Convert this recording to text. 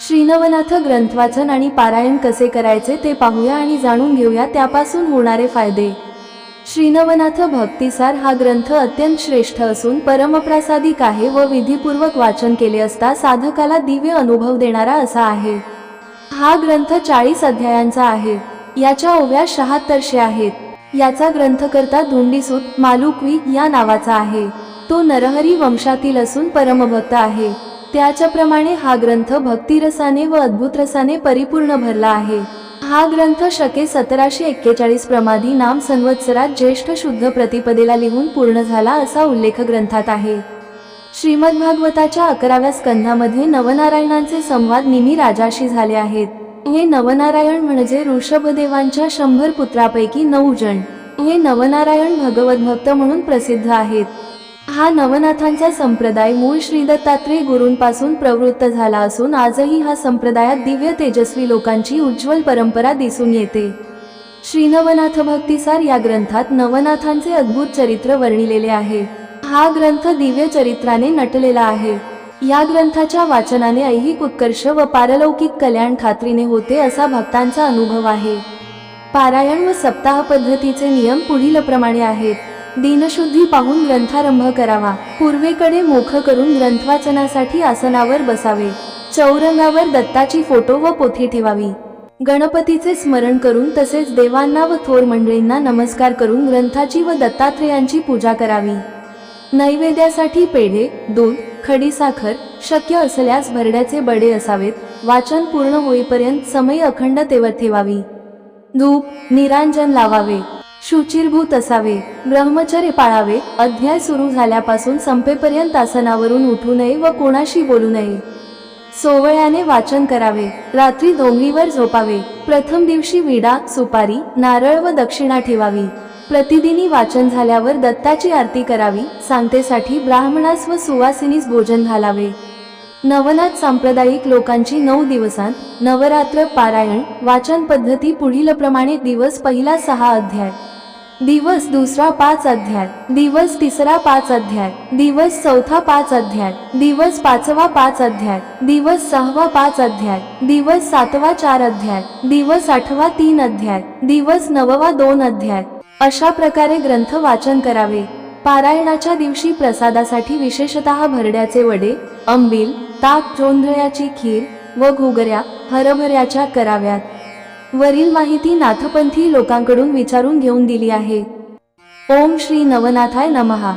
श्रीनवनाथ ग्रंथ वाचन आणि पारायण कसे करायचे ते पाहूया आणि जाणून घेऊया त्यापासून होणारे फायदे. श्रीनवनाथ भक्तिसार हा ग्रंथ अत्यंत श्रेष्ठ असून परमप्रासादिक आहे व विधीपूर्वक वाचन केले असता साधकाला दिव्य अनुभव देणारा असा आहे. हा ग्रंथ चाळीस अध्यायांचा आहे. याच्या ओव्या शहात्तरशे आहेत. याचा ग्रंथकर्ता धुंडीसूत मालुकवी या नावाचा आहे. तो नरहरी वंशातील असून परमभक्त आहे. त्याच्याप्रमाणे हा ग्रंथ भक्तिरसाने व अद्भुत रसाने परिपूर्ण भरला आहे. हा ग्रंथ शके सतराशे एक्केचाळीस प्रमादी नाम संवत्सरात ज्येष्ठ शुद्ध प्रतिपदेला लिहून पूर्ण झाला असा उल्लेख ग्रंथात आहे. श्रीमद भागवताच्या अकराव्या स्कंधामध्ये नवनारायणांचे संवाद निमी राजाशी झाले आहेत. हे नवनारायण म्हणजे ऋषभदेवांच्या शंभर पुत्रापैकी नऊ जण. हे नवनारायण भगवत भक्त म्हणून प्रसिद्ध आहेत. हा नवनाथांचा संप्रदाय मूळ श्रीदत्तात्रेय गुरूंपासून प्रवृत्त झाला असून आजही हा संप्रदायात दिव्य तेजस्वी लोकांची उज्ज्वल परंपरा दिसून येते. श्रीनवनाथ भक्तिसार या ग्रंथात नवनाथांचे अद्भुत चरित्र वर्णिलेले आहे. हा ग्रंथ दिव्य चरित्राने नटलेला आहे. या ग्रंथाच्या वाचनाने ऐहिक उत्कर्ष व पारलौकिक कल्याण खात्रीने होते असा भक्तांचा अनुभव आहे. पारायण व सप्ताह पद्धतीचे नियम पुढील प्रमाणे आहेत. दिनशुद्धी पाहून ग्रंथारंभ करावा. पूर्वेकडे मोख करून ग्रंथवाचनासाठी आसनावर बसावे. चौरंगावर दत्ताची फोटो व पोथी ठेवावी. गणपतीचे स्मरण करून तसेच देवांना व थोर मंडळींना नमस्कार करून ग्रंथाची व दत्तात्रेयांची पूजा करावी. नैवेद्यासाठी पेढे दूध खडीसाखर शक्य असल्यास भरड्याचे बडे असावेत. वाचन पूर्ण होईपर्यंत समय अखंड तेवत ठेवावी. धूप निरांजन लावावे. शुचिरभूत असावे ब्रह्मचर्य पाळावे अध्याय सुरू झाल्यापासून संपेपर्यंत आसनावरून उठू नये व कोणाशी बोलू नये. सोवळ्याने वाचन करावे रात्री डोंगरीवर झोपावे प्रथम दिवशी विडा सुपारी नारळ व दक्षिणा ठेवावी. प्रतिदिनी वाचन झाल्यावर दत्ताची आरती करावी सांगतेसाठी ब्राह्मणास व सुवासिनीस भोजन घालावे. नवनाथ सांप्रदायिक लोकांची नऊ दिवसांत नवरात्र पारायण वाचन पद्धती पुढील प्रमाणे दिवस पहिला सहा अध्याय. दिवस दुसरा पाच अध्याय. दिवस तिसरा पाच अध्याय. दिवस चौथा पाच अध्याय. दिवस पाचवा पाच अध्याय. दिवस सहावा पाच अध्याय. दिवस सातवा चार अध्याय. दिवस आठवा तीन अध्याय. दिवस नववा दोन अध्याय. अशा प्रकारे ग्रंथ वाचन करावे. पारायणाच्या दिवशी प्रसादासाठी विशेषतः भरड्याचे वडे अंबिल ताक जोंधळ्याची खीर व घुगऱ्या हरभऱ्याच्या कराव्यात. वरील माहिती नाथपंथी लोकांकडून विचारून घेऊन दिली आहे. ओम श्री नवनाथाय नमहा